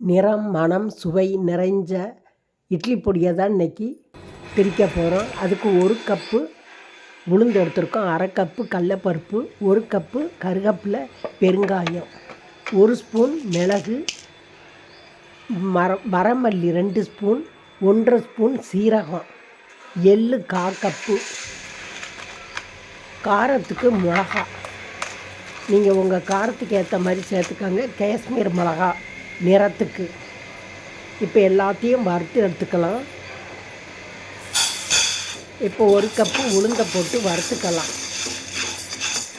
நிறம் மணம் சுவை நிறைஞ்ச இட்லி பொடியை தான் இன்றைக்கி பிரிக்க போகிறோம் அதுக்கு ஒரு கப்பு உளுந்து எடுத்திருக்கோம். அரை கப்பு கடலப்பருப்பு ஒரு கப்பு கருகப்பில் பெருங்காயம் ஒரு ஸ்பூன் மிளகு மர வரமல்லி ரெண்டு ஸ்பூன் ஒன்றரை ஸ்பூன் சீரகம் எள்ளு கா கப்பு காரத்துக்கு மிளகா. நீங்கள் உங்கள் காரத்துக்கு ஏற்ற மாதிரி சேர்த்துக்கோங்க. காஷ்மீர் மிளகா. நிறத்துக்கு இப்போ எல்லாத்தையும் வறுத்து எடுத்துக்கலாம். இப்போ ஒரு கப்பு உளுந்தை போட்டு வறுத்துக்கலாம்.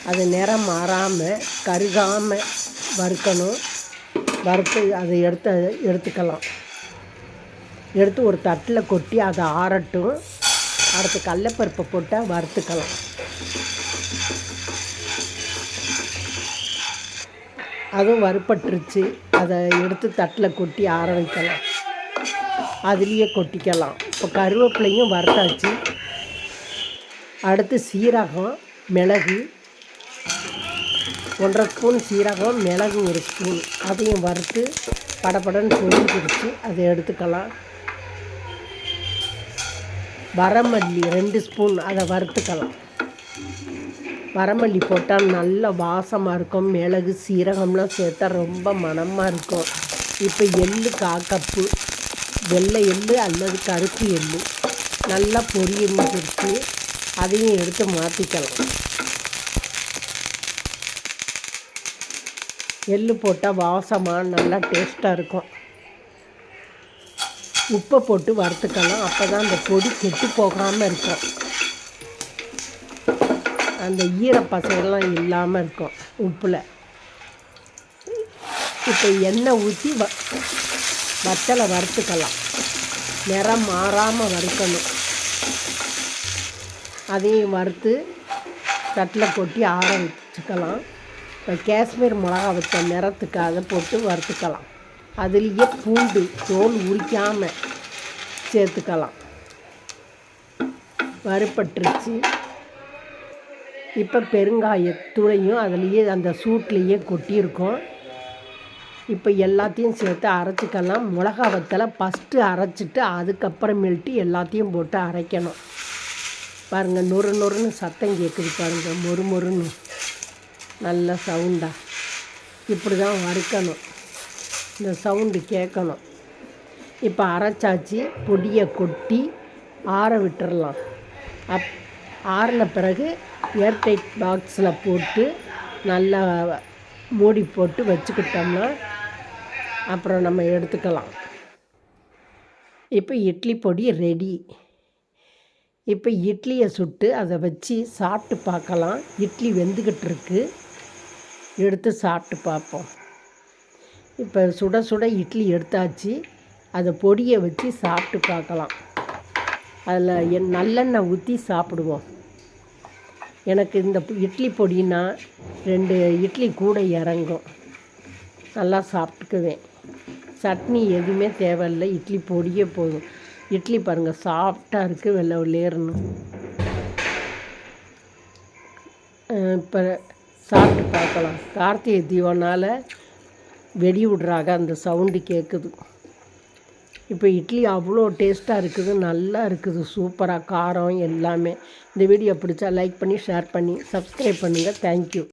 அது நிறம் மாறாமல் கருகாமல் வறுக்கணும். வறுத்து அதை எடுத்து எடுத்துக்கலாம். எடுத்து ஒரு தட்டில் கொட்டி அதை ஆறட்டும். அடுத்து கடலப்பருப்பை போட்டால் வறுத்துக்கலாம். அதுவும் வறுப்பட்டுருச்சு அதை எடுத்து தட்டில் கொட்டி ஆற வைக்கலாம். அதுலேயே கொட்டிக்கலாம். இப்போ கருவேப்பிலையும் வறுத்தாச்சு. அடுத்து சீரகம் மிளகு. ஒன்றரை ஸ்பூன் சீரகம் மிளகு ஒரு ஸ்பூன். அதையும் வறுத்து படப்படன்னு பொரிஞ்சிருச்சு அதை எடுத்துக்கலாம். வரமல்லி ரெண்டு ஸ்பூன். அதை வறுத்துக்கலாம். வரமல்லி போட்டால் நல்ல வாசமாக இருக்கும். மிளகு சீரகம்லாம் சேர்த்தா ரொம்ப மணமாக இருக்கும். இப்போ எள்ளு காக்கப்பு வெள்ளை எள்ளு அல்லது கருப்பு எள்ளு. நல்லா பொரிஞ்சிருச்சு அதையும் எடுத்து மாற்றிக்கலாம் எள்ளு போட்டால் வாசமாக நல்லா டேஸ்ட்டாக இருக்கும். உப்பை போட்டு வறுத்துக்கலாம். அப்போ தான் அந்த பொடி கெட்டு போகாமல் இருக்கும். அந்த ஈரப்பசையெல்லாம் இல்லாமல் இருக்கும் உப்பில். இப்போ எண்ணெய் ஊற்றி வ வத்தலை வறுத்துக்கலாம். நிறம் மாறாமல் வறுக்கணும். அதையும் வறுத்து தட்டில் கொட்டி ஆற வச்சுக்கலாம். இப்போ காஷ்மீர் மிளகா வச்ச நிறத்துக்கு அதை போட்டு வறுத்துக்கலாம். அதுலேயே பூண்டு தோல் உரிக்காமல் சேர்த்துக்கலாம். வறுப்பட்டுருச்சு இப்போ பெருங்காயத்தூளையும் அதுலேயே அந்த சூட்லேயே கொட்டியிருக்கோம். இப்போ எல்லாத்தையும் சேர்த்து அரைச்சிக்கலாம். மிளகா வத்தலை ஃபஸ்ட்டு அரைச்சிட்டு அதுக்கப்புறமேல்ட்டு எல்லாத்தையும் போட்டு அரைக்கணும். பாருங்கள் நொறு நொறுன்னு சத்தம் கேட்குது பாருங்கள் மொறு மொறுன்னு. நல்ல சவுண்டாக இப்படி தான் வறுக்கணும். இந்த சவுண்டு கேட்கணும். இப்போ அரைச்சாச்சு பொடியை கொட்டி ஆற விட்டுறலாம். அப் ஆறின பிறகு ஏர்டைட் பாக்ஸில் போட்டு நல்லா மூடி போட்டு வச்சுக்கிட்டோம்னா அப்புறம் நம்ம எடுத்துக்கலாம். இப்போ இட்லி பொடி ரெடி இப்போ இட்லியை சுட்டு அதை வச்சு சாப்பிட்டு பார்க்கலாம். இட்லி வெந்துக்கிட்டு இருக்கு எடுத்து சாப்பிட்டு பார்ப்போம். இப்போ சுட சுட இட்லி எடுத்தாச்சு. அதை பொடியை வச்சு சாப்பிட்டு பார்க்கலாம். அதில் என் நல்லெண்ணெய் ஊற்றி சாப்பிடுவோம். எனக்கு இந்த இட்லி பொடினா ரெண்டு இட்லி கூட இறங்கும். நல்லா சாப்பிட்டுக்குவேன். சட்னி எதுவுமே தேவையில்லை. இட்லி பொடியே போதும். இட்லி பாருங்கள் சாஃப்டாக இருக்குது வெள்ளை உள்ளேறணும். இப்போ சாப்பிட்டு பார்க்கலாம். கார்த்திகை தீபனால் வெடி விடுறாங்க அந்த சவுண்டு கேட்குது இப்போ இட்லி அவ்வளோ டேஸ்ட்டாக இருக்குது நல்லா இருக்குது சூப்பராக காரம் எல்லாமே. இந்த வீடியோ பிடிச்சா லைக் பண்ணி ஷேர் பண்ணி சப்ஸ்கிரைப் பண்ணுங்கள் தேங்க்யூ